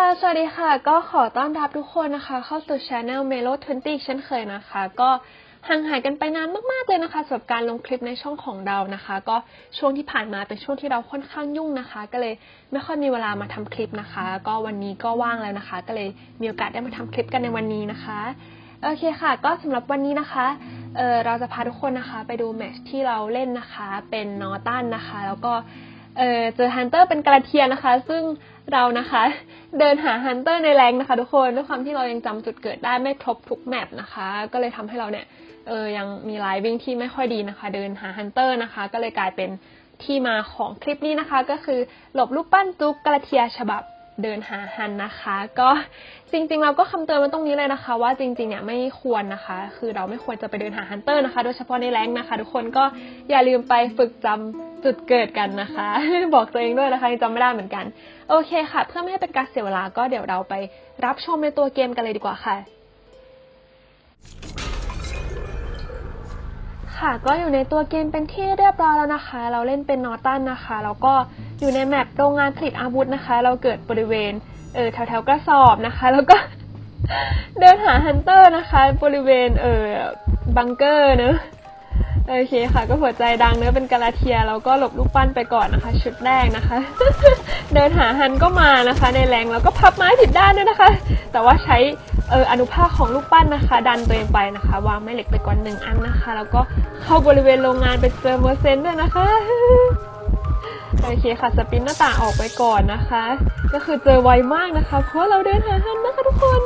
ค่ะ สวัสดีค่ะ ก็ขอต้อนรับทุกคนนะคะ เข้าสู่ช anel Melo 20 เช่นเคยนะคะ ก็ห่างหายกันไปนานมากๆเลยนะคะสำหรับการลงคลิปในช่องของเรานะคะ ก็ช่วงที่ผ่านมาเป็นช่วงที่เราค่อนข้างยุ่งนะคะ ก็เลยไม่ค่อยมีเวลามาทำคลิปนะคะ ก็วันนี้ก็ว่างแล้วนะคะ ก็เลยมีโอกาสได้มาทำคลิปกันในวันนี้นะคะโอเคค่ะ ก็สำหรับวันนี้นะคะเออเราจะพาทุกคนนะคะ ไปดูแมชที่เราเล่นนะคะ เป็นนอตันนะคะ แล้วก็ เออเจอฮันเตอร์เป็นกระเทียนนะคะ ซึ่งเรานะคะ เดินหาฮันเตอร์ในแรงนะคะ ทุกคนด้วยความที่เรายังจำจุดเกิดได้ไม่ครบทุกแมปนะคะ ก็เลยทำให้เราเนี่ยเออยังมีไลฟ์วิ่งที่ไม่ค่อยดีนะคะ เดินหาฮันเตอร์นะคะ ก็เลยกลายเป็นที่มาของคลิปนี้นะคะ ก็คือหลบรูปปั้นจุกกระเทียฉบับ เดินหาฮันนะคะ ก็จริง ๆ เราก็คำเตือนมาตรงนี้เลยนะคะ ว่าจริงๆเนี่ยไม่ควรนะคะ คือเราไม่ควรจะไปเดินหาฮันเตอร์นะคะ โดยเฉพาะในแรงนะคะ ทุกคนก็อย่าลืมไปฝึกจำจุดเกิดกันนะคะ บอกตัวเองด้วยนะคะจำไม่ได้เหมือนกัน โอเคค่ะ เพื่อไม่ให้เป็นการเสียเวลาก็เดี๋ยวเราไปรับชมในตัวเกมกันเลยดีกว่าค่ะ ค่ะ ก็อยู่ในตัวเกมเป็นที่เรียบร้อยแล้วนะคะ เราเล่นเป็นนอตันนะคะ แล้วก็อยู่ในแมปโรงงานผลิตอาวุธนะคะ เราเกิดบริเวณเออแถวแถวๆกระสอบนะคะ แล้วก็เดินหาฮันเตอร์นะคะ บริเวณเออบังเกอร์เนอะโอเคค่ะ ก็หัวใจดังเนื้อเป็นกาลาเทียแล้วก็หลบลูกปั้นไปก่อนนะคะ ชุดแรกนะคะ เดินหาฮันก็มานะคะ ในแรงแล้วก็พับไม้ผิดด้านด้วยนะคะ แต่ว่าใช้ อออนุภาคของลูกปั้นนะคะ ดันตัวเองไปนะคะ วางแม่เหล็กไปก่อนหนึ่งอันนะคะ แล้วก็เข้าบริเวณโรงงานไปเจอเมอร์เซนด้วยนะคะโอเคค่ะสปินหน้าต่างออกไปก่อนนะคะ ก็คือเจอไวมากนะคะ เพราะเราเดินหาฮันนะคะทุกคน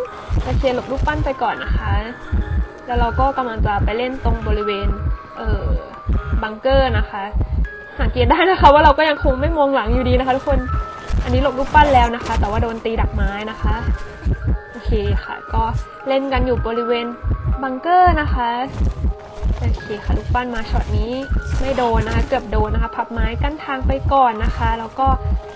โอเคหลบลูกปั้นไปก่อนนะคะ แล้วเราก็กำลังจะไปเล่นตรงบริเวณเอ่อบังเกอร์นะคะสังเกตได้นะคะว่าเราก็ยังคงไม่มองหลังอยู่ดีนะคะ ทุกคน อันนี้หลบลูกปั้นแล้วนะคะ แต่ว่าโดนตีดักไม้นะคะ โอเคค่ะ ก็เล่นกันอยู่บริเวณบังเกอร์นะคะ โอเคค่ะลูกปั้นมาช็อตนี้ไม่โดนนะคะ เกือบโดนนะคะ พับไม้กั้นทางไปก่อนนะคะ แล้วก็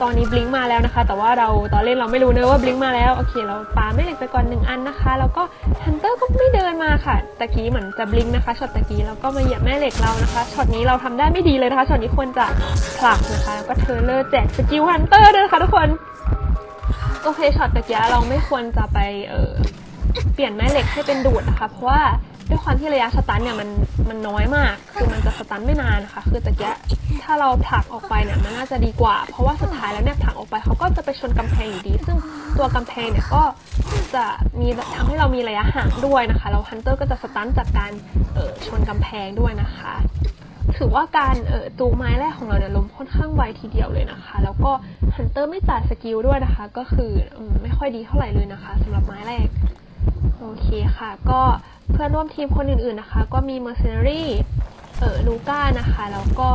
ตอนนี้บลิงมาแล้วนะคะ แต่ว่าเราตอนเล่นเราไม่รู้เนอะว่าบลิงมาแล้ว โอเค เราปาไม่เหล็กไปก่อนหนึ่งอันนะคะ แล้วก็ฮันเตอร์ก็ไม่เดินมาค่ะ ตะกี้เหมือนจะบลิงนะคะช็อตตะกี้แล้วก็มาเหยียบแม่เหล็กเรานะคะ ช็อตนี้เราทำได้ไม่ดีเลยนะคะ ช็อตนี้ควรจะผลักนะคะ แล้วก็เทอเลอร์แจกสกิลฮันเตอร์ด้วยนะคะทุกคน โอเคช็อตตะกี้เราไม่ควรจะไปเออเปลี่ยนแม่เหล็กให้เป็นดูดนะคะเพราะว่าด้วยความที่ระยะสตันเนี่ยมันมันน้อยมาก คือมันจะสตันไม่นานนะคะ คือตะกี้ถ้าเราผลักออกไปเนี่ยมันน่าจะดีกว่า เพราะว่าสุดท้ายแล้วเนี่ยผลักออกไปเขาก็จะไปชนกำแพงอยู่ดี ซึ่งตัวกำแพงเนี่ยก็จะมีทำให้เรามีระยะห่างด้วยนะคะแล้วฮันเตอร์ก็จะสตันจากการเออชนกำแพงด้วยนะคะ ถือว่าการเออตูไม้แรกของเราเนี่ยล้มค่อนข้างไวทีเดียวเลยนะคะ แล้วก็ฮันเตอร์ไม่จ่ายสกิลด้วยนะคะ ก็คืออมไม่ค่อยดีเท่าไหร่เลยนะคะสำหรับไม้แรก โอเคค่ะ ก็เพื่อนร่วมทีมคนอื่นๆนะคะ ก็มีเมอร์เซน r รี่เออลูก้านะคะ แล้วก็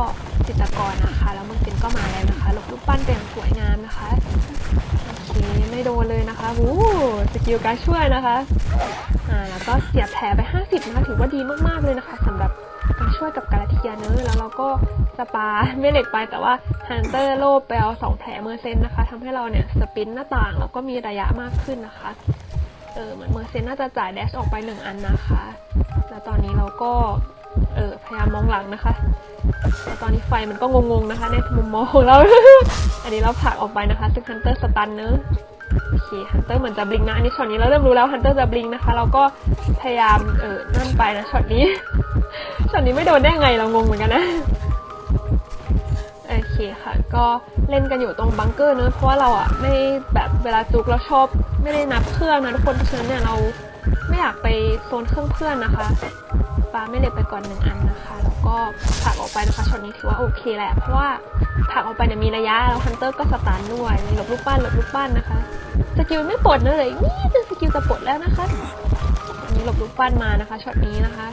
จิตกรนะคะ แล้วมอร์เซนก็มาแล้วนะคะหลบลูกปั้นเป็นอย่างสวยงามนะคะโอเคไม่โดนเลยนะคะวู้สกิลการช่วยนะคะอ่าแล้วก็เสียบแผลไป 50นะคะถือว่าดีมากๆเลยนะคะสำหรับ กาช่วยกับกาลาเทียเนอะแล้วเราก็สปาไม่เหล็กไปแต่ว่าฮันเตอร์โลบไปเอาสองแผลเมอร์เซนนะคะทำให้เราเนี่ยสปินหน้าต่างแล้วก็มีระยะมากขึ้นนะคะเออเหมือนเมอร์เซนน่าจะจ่ายแดชออกไปหนึ่งอันนะคะ แล้วตอนนี้เราก็เออพยายามมองหลังนะคะแต่ตอนนี้ไฟมันก็งงๆนะคะ ในมุมมองของเรา อันนี้เราผลักออกไปนะคะ ซึ่งฮันเตอร์สตันเนอะโอเคฮันเตอร์เหมือนจะบลิงนะ อันนี้ช็อตนี้เราเริ่มรู้แล้วฮันเตอร์จะบลิงนะคะ เราก็พยายามเออนั่นไปนะช็อตนี้ ช็อตนี้ไม่โดนได้ไงเรางงเหมือนกันนะ โอเคค่ะ ก็เล่นกันอยู่ตรงบังเกอร์เนอะเพราะว่าเราอะไม่แบบเวลาจุกเราชอบ ไม่ได้นับเครื่องนะทุกคนเพราะฉะนั้นเนี่ยเราไม่อยากไปโซนเครื่องเพื่อนนะคะปาไม่เหล็กไปก่อนหนึ่งอันนะคะ แล้วก็ผักออกไปนะคะช็อตนี้ถือว่าโอเคแหละ เพราะว่าผักออกไปเนี่ยมีระยะแล้วฮันเตอร์ก็สตาร์ทด้วยหลบลูกปั้นหลบลูกปั้นนะคะ สกิลไม่ปลดนะเลยนี่จะสกิลจะปลดแล้วนะคะ หลบลูกปั้นมานะคะช็อตนี้นะคะ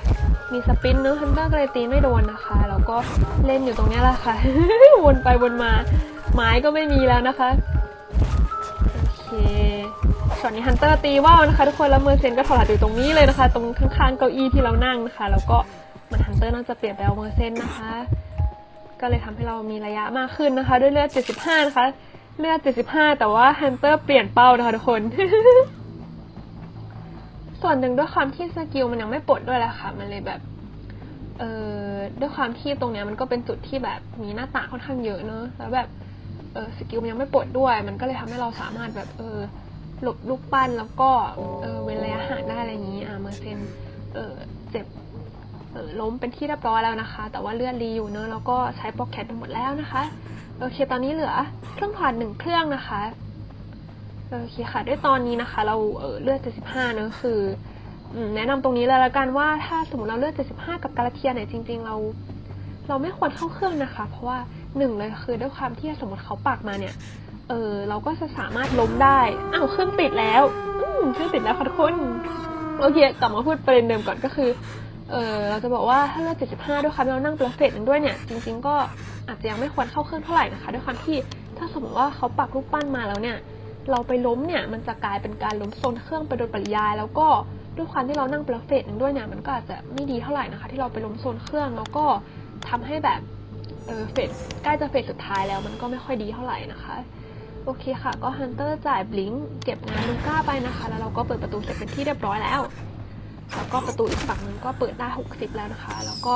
มีสปินเนอะฮันเตอร์ก็เลยตีไม่โดนนะคะแล้วก็เล่นอยู่ตรงนี้แหละค่ะ วนไปวนมาไม้ก็ไม่มีแล้วนะคะโอเคช็อตนี้ฮันเตอร์ตีว่าวนะคะ ทุกคนแล้วเมอร์เซนก็ถอดอยู่ตรงนี้เลยนะคะ ตรงข้างๆเก้าอี้ที่เรานั่งนะคะ แล้วก็มันฮันเตอร์น่าจะเปลี่ยนไปเอาเมอร์เซนนะคะ ก็เลยทำให้เรามีระยะมากขึ้นนะคะ ด้วยเลือด 75 นะคะเลือด 75 แต่ว่าฮันเตอร์เปลี่ยนเป้านะคะทุกคน ส่วนหนึ่งด้วยความที่สกิลมันยังไม่ปลดด้วยแหละค่ะ มันเลยแบบเออด้วยความที่ตรงเนี้ยมันก็เป็นจุดที่แบบมีหน้าต่างค่อนข้างเยอะเนอะแล้วแบบเออสกิลมันยังไม่ปลดด้วย มันก็เลยทำให้เราสามารถแบบเออหลบลูกปั้นแล้วก็เออเว้นระยะห่างได้อะไรอย่างนี้อ่าเมอร์เซนเออเจ็บเออล้มเป็นที่เรียบร้อยแล้วนะคะ แต่ว่าเลือดรีอยู่เนอะแล้วก็ใช้โปรแคทไปหมดแล้วนะคะ โอเคตอนนี้เหลือเครื่องผ่านหนึ่งเครื่องนะคะ โอเคค่ะ ด้วยตอนนี้นะคะ เราเออเลือด 75เนอะคือแนะนำตรงนี้เลยละกันว่าถ้าสมมติเราเลือด 75 กับกาลาเทียเนี่ยจริง ๆ เรา เราไม่ควรเข้าเครื่องนะคะ เพราะว่าหนึ่งเลยคือด้วยความที่สมมติเขาปักมาเนี่ย เออเราก็จะสามารถล้มได้อ้าวเครื่องติดแล้ว อืมเครื่องติดแล้วค่ะทุกคนโอเคกลับมาพูดประเด็นเดิมก่อนก็คือ เออเราจะบอกว่าถ้าเลือด 75 ด้วยความเรานั่งประเฟสหนึ่งด้วยเนี่ย จริง ๆ ก็อาจจะยังไม่ควรเข้าเครื่องเท่าไหร่นะคะ ด้วยความที่ถ้าสมมติว่าเขาปักรูปปั้นมาแล้วเนี่ย เราไปล้มเนี่ยมันจะกลายเป็นการล้มโซนเครื่องไปโดยปริยาย แล้วก็ด้วยความที่เรานั่งประเฟสหนึ่งด้วยเนี่ยมันก็อาจจะไม่ดีเท่าไหร่นะคะ ที่เราไปล้มโซนเครื่องแล้วก็ทำให้แบบเออเฟสใกล้จะเฟสสุดท้ายแล้วมันก็ไม่ค่อยดีเท่าไหร่นะคะโอเคค่ะ ก็ฮันเตอร์จ่ายบลิงก์เก็บงานลูก้าไปนะคะ แล้วเราก็เปิดประตูเสร็จเป็นที่เรียบร้อยแล้ว แล้วก็ประตูอีกฝั่งนึงก็เปิดได้ 60 แล้วนะคะ แล้วก็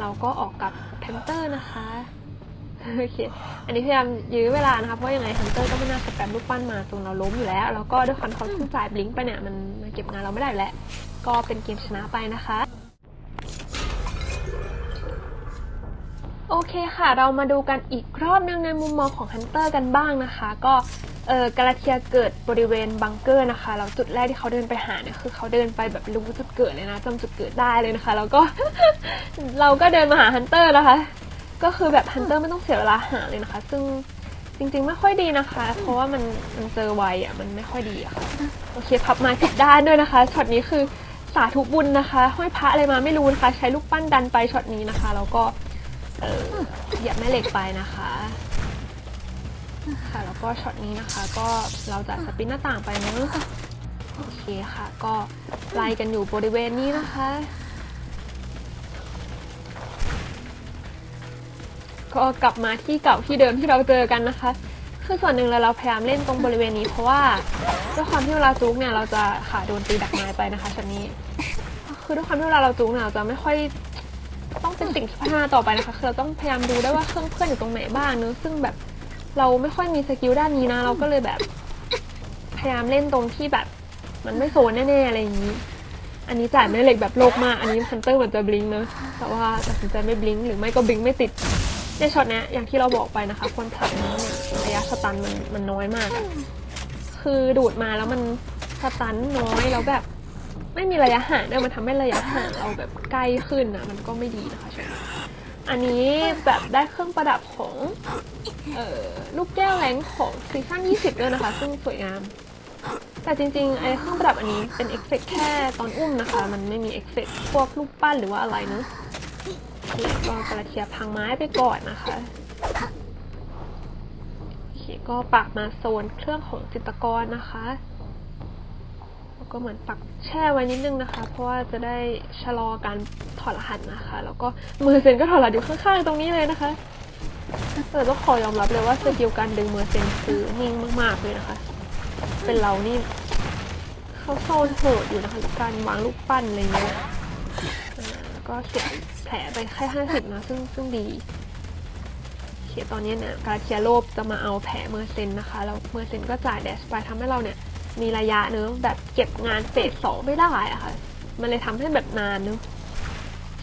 เราก็ออกกับแพนเตอร์นะคะ โอเค อันนี้พยายามยื้อเวลานะคะ เพราะยังไงฮันเตอร์ก็ไม่น่าสแปมลูกปั้นมาจนเราล้มอยู่แล้ว แล้วก็ด้วยความเขาเพิ่งจ่ายบลิงไปเนี่ยมันมันเก็บงานเราไม่ได้แล้ว ก็เป็นเกมชนะไปนะคะ โอเคค่ะ เรามาดูกันอีกรอบหนึงในมุมมองของฮันเตอร์กันบ้างนะคะ ก็เออกาลาเทียเกิดบริเวณบังเกอร์นะคะแล้วจุดแรกที่เขาเดินไปหาเนี่ยคือเขาเดินไปแบบรู้จุดเกิดเลยนะจำจุดเกิดได้เลยนะคะ แล้วก็ เราก็เดินมาหาฮันเตอร์นะคะ ก็คือแบบฮันเตอร์ไม่ต้องเสียเวลาหาเลยนะคะ ซึ่งจริงๆไม่ค่อยดีนะคะ เพราะว่ามันมันเจอไวอะมันไม่ค่อยดีอะค่ะโอเคพับม้ผิดด้านด้วยนะคะช็อตนี้คือสาธุบุญนะคะ ห้อยพระอะไรมาไม่รู้นะคะ ใช้ลูกปั้นดันไปช็อตนี้นะคะ แล้วก็เออเหยียบแม่เหล็กไปนะคะค่ะแล้วก็ช็อตนี้นะคะก็เราจะสปินหน้าต่างไปเนอะโอเคค่ะ ก็ไล่กันอยู่บริเวณนี้นะคะ ก็กลับมาที่เก่าที่เดิมที่เราเจอกันนะคะ คือส่วนหนึ่งแล้วเราพยายามเล่นตรงบริเวณนี้เพราะว่าด้วยความที่เวลาจุกเนี่ยเราจะขาโดนตีดักไม้ไปนะคะช็อตนี้ คือด้วยความที่เวลาเราจุกเนี่ยเราจะไม่ค่อยต้องเป็นสิ่งที่พัฒนาต่อไปนะคะคือเราต้องพยายามดูได้ว่าเครื่องเพื่อนอยู่ตรงไหนบ้างเนอะซึ่งแบบเราไม่ค่อยมีสกิลด้านนี้นะ เราก็เลยแบบพยายามเล่นตรงที่แบบ มันไม่โซนแน่ๆอะไรอย่างนี้ อันนี้จ่ายไม่เหล็กแบบโลกมาก อันนี้ฮันเตอร์เหมือนจะบลิงเนอะแต่ว่าตัดสินใจไม่บลิงหรือไม่ก็บลิงไม่ติด ในช็อตเนี้ยอย่างที่เราบอกไปนะคะควรผลักน้องเนี่ยระยะสตันมันมันน้อยมากอะคือดูดมาแล้วมันสตันน้อยแล้วแบบไม่มีระยะห่างด้วยมันทำให้ระยะห่างเราแบบใกล้ขึ้นนะมันก็ไม่ดีนะคะชมอันนี้แบบได้เครื่องประดับของเอ่อลูกแก้วแรงของซีซั่น20ด้วยนะคะ ซึ่งสวยงาม แต่จริงๆไอ้เครื่องประดับอันนี้เป็นเอฟเฟกแค่ตอนอุ้มนะคะ มันไม่มีเอฟเฟกพวกลูกปั้นหรือว่าอะไรเนอะ ล้วก็กระเทียบพังไม้ไปก่อนนะคะโอเคก็ปักมาโซนเครื่องของจิตกรนะคะแล้วก็เหมือนปักแช่ไว้นิดนึงนะคะ เพราะว่าจะได้ชะลอการถอดรหัสนะคะ แล้วก็มือเซนก็ถอดรหัสอยู่ข้างๆตรงนี้เลยนะคะแต่ต้องขอยอมรับเลยว่าสกิลการดึงมือเซนคือนิ่งมากๆเลยนะคะ เป็นเรานี่เขาโซนโหดอยู่นะคะการวางลูกปั้นอะไรเงี้ยอ่าแล้ ก็เสียแผลไปแค่ห้าสิบนะซึ่งซึ่งดีโอเคตอนนี้เนี่ยการเทียโลบจะมาเอาแผลเมอร์เซนนะคะแล้วเมอร์เซนก็จ่ายแดชไปทำให้เราเนี่ยมีระยะเนอะแบบเก็บงานเฟสสองไม่ได้อะค่ะ มันเลยทำให้แบบนานเนอะ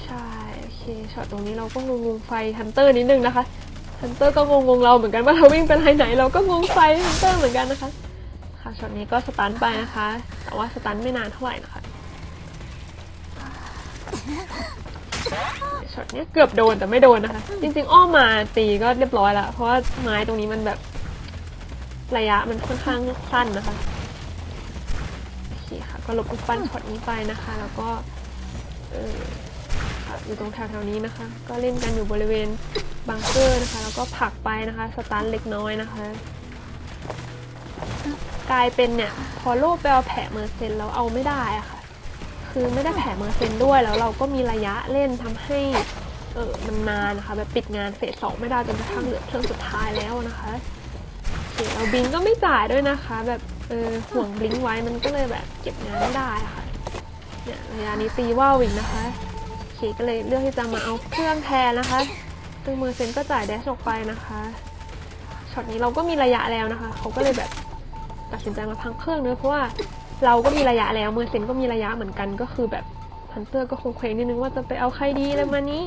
ใช่โอเคช็อตตรงนี้เราก็งงๆไฟฮันเตอร์นิดนึงนะคะฮันเตอร์ก็งงๆเราเหมือนกันว่าเราวิ่งไปไหน เราก็งงไฟฮันเตอร์เหมือนกันนะคะ ค่ะช็อตนี้ก็สตันไปนะคะ แต่ว่าสตันไม่นานเท่าไหร่นะคะ ช็อตเนี้ยเกือบโดนแต่ไม่โดนนะคะ จริง ๆ อ้อมมาตีก็เรียบร้อยแล้วเพราะว่าไม้ตรงนี้มันแบบระยะมันค่อนข้างสั้นนะคะโอเคค่ะ ก็ลบลูกปั้นช็อตนี้ไปนะคะ แล้วก็เออค่ะอยู่ตรงแถวๆนี้นะคะ ก็เล่นกันอยู่บริเวณบังเกอร์นะคะ แล้วก็ผลักไปนะคะสตันเล็กน้อยนะคะ กลายเป็นเนี่ยพอโลบไปเอาแผลเมอร์เซนแล้วเอาไม่ได้อะค่ะ คือไม่ได้แผลเมอร์เซนด้วยแล้วเราก็มีระยะเล่นทำให้เออมันนานนะคะแบบปิดงานเฟสสองไม่ได้จนกระทั่งเหลือเครื่องสุดท้ายแล้วนะคะโอเเราบิงก็ไม่จ่ายด้วยนะคะ แบบเออห่วงบิงก์ไว้มันก็เลยแบบเก็บงานไม่ได้ะค่ะเนี่ยระยะนี้ตีว่าวอีกนะคะเคก็เลยเลือกที่จะมาเอาเครื่องแทนนะคะซึ่งเมอร์เซนก็จ่ายแดชออกไปนะคะช็อตนี้เราก็มีระยะแล้วนะคะ เขาก็เลยแบบตัดสินใจมาพังเครื่องเนื้อเพราะว่า เราก็มีระยะแล้วเมอร์เซนก็มีระยะเหมือนกันก็คือแบบฮันเตอร์ก็คงเคว้งนิดนึงว่าจะไปเอาใครดีอะไรมานี้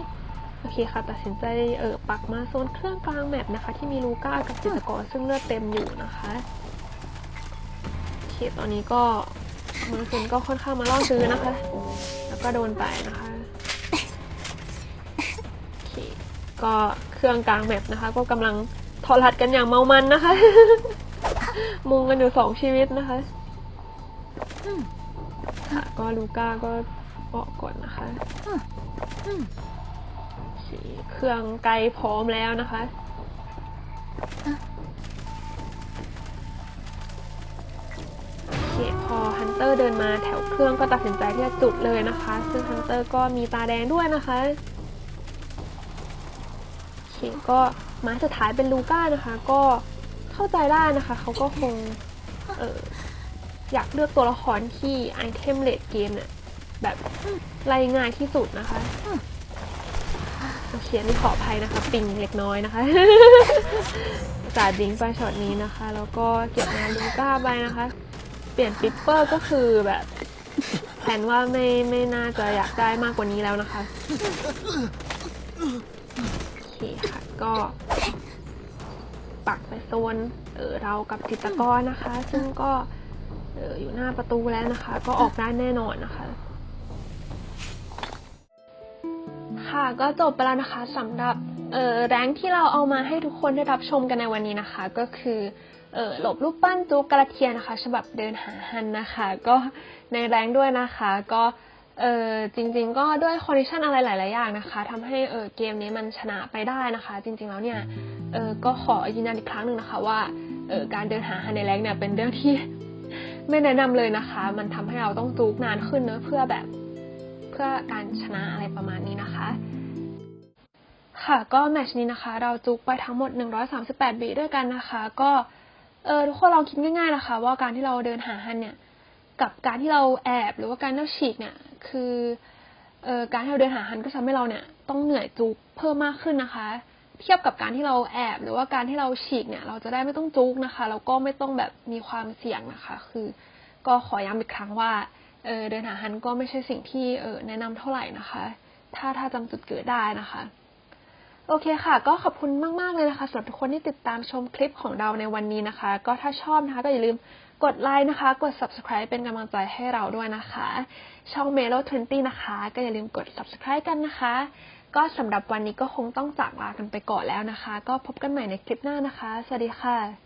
โอเคค่ะตัดสินใจเออปักมาโซนเครื่องกลางแมปนะคะ ที่มีลูก้ากับจิตกรซึ่งเลือดเต็มอยู่นะคะโอเคตอนนี้ก็เมอร์เซนก็ค่อนข้างมาล่อซื้อนะคะ แล้วก็โดนไปนะคะโอเคก็เครื่องกลางแมปนะคะ ก็กำลังทอรัดกันอย่างเมามันนะคะ มุงกันอยู่สองชีวิตนะคะ ค่ะก็ลูก้าก็ออกก่อนนะคะโอเครื่องไกลพร้อมแล้วนะคะคพอฮันเตอร์เดินมาแถวเครื่องก็ตัดสินใจที่จะจุดเลยนะคะ ซึ่งฮันเตอร์ก็มีตาแดงด้วยนะคะโอเคก็ไม้สุดท้ายเป็นลูก้านะคะ ก็เข้าใจได้นะคะ เขาก็คง เออ อยากเลือกตัวละครที่ไอเทมเลดเกมเนี่ยแบบไล่ง่ายที่สุดนะคะโอเคนี่ขออภัยนะคะ ปิงเล็กน้อยนะคะสาดิงไปช็อตนี้นะคะ แล้วก็เก็บงานลูก้าไปนะคะ เปลี่ยนปิปเปอร์ก็คือแบบแผนว่าไม่ไม่น่าจะอยากได้มากกว่านี้แล้วนะคะโอเคค่ะก็ปักไปโซนเออเรากับจิตกรนะคะ ซึ่งก็ เอออยู่หน้าประตูแล้วนะคะ ก็ออกได้แน่นอนนะคะ ค่ะก็จบไปแล้วนะคะสำหรับเออแรงที่เราเอามาให้ทุกคนได้รับชมกันในวันนี้นะคะ ก็คือเออหลบรูปปั้นจูกระเทียนะคะ ฉบับเดินหาฮันนะคะ ก็ในแรงด้วยนะคะ ก็เออจริง ๆ ก็ด้วยคอนดิชันอะไรหลาย ๆ อย่างนะคะทำให้เออเกมนี้มันชนะไปได้นะคะ จริง ๆ แล้วเนี่ยเออก็ขอยืนยันอีกครั้งหนึ่งนะคะว่าเออการเดินหาฮันในแรงเนี่ยเป็นเรื่องที่ ไม่แนะนำเลยนะคะ มันทำให้เราต้องจูกนานขึ้นเนอะเพื่อแบบเพื่อการชนะอะไรประมาณนี้นะคะ ค่ะก็แมชนี้นะคะ เราจุกไปทั้งหมด 138บีด้วยกันนะคะ ก็เออทุกคนลองคิดง่ายๆนะคะ ว่าการที่เราเดินหาฮันเนี่ย กับการที่เราแอบหรือว่าการที่เราฉีกเนี่ย คือเออการที่เราเดินหาฮันก็ทำให้เราเนี่ยต้องเหนื่อยจุกเพิ่มมากขึ้นนะคะ เทียบกับการที่เราแอบหรือว่าการที่เราฉีกเนี่ย เราจะได้ไม่ต้องจุกนะคะแล้วก็ไม่ต้องแบบมีความเสี่ยงนะคะ คือก็ขอย้ำอีกครั้งว่าเเดินหาฮันก็ไม่ใช่สิ่งที่เแนะนำเท่าไหร่นะคะ ถ้าถ้าจำจุดเกิดได้นะคะ โอเคค่ะ ก็ขอบคุณมาก ๆ เลยนะคะสำหรับทุกคนที่ติดตามชมคลิปของเราในวันนี้นะคะ ก็ถ้าชอบนะคะก็อย่าลืมกดไลค์นะคะ กด subscribe เป็นกำลังใจให้เราด้วยนะคะ ช่อง Melo 20 นะคะ ก็อย่าลืมกด subscribe กันนะคะ ก็สำหรับวันนี้ก็คงต้องจากลากันไปก่อนแล้วนะคะ ก็พบกันใหม่ในคลิปหน้านะคะ สวัสดีค่ะ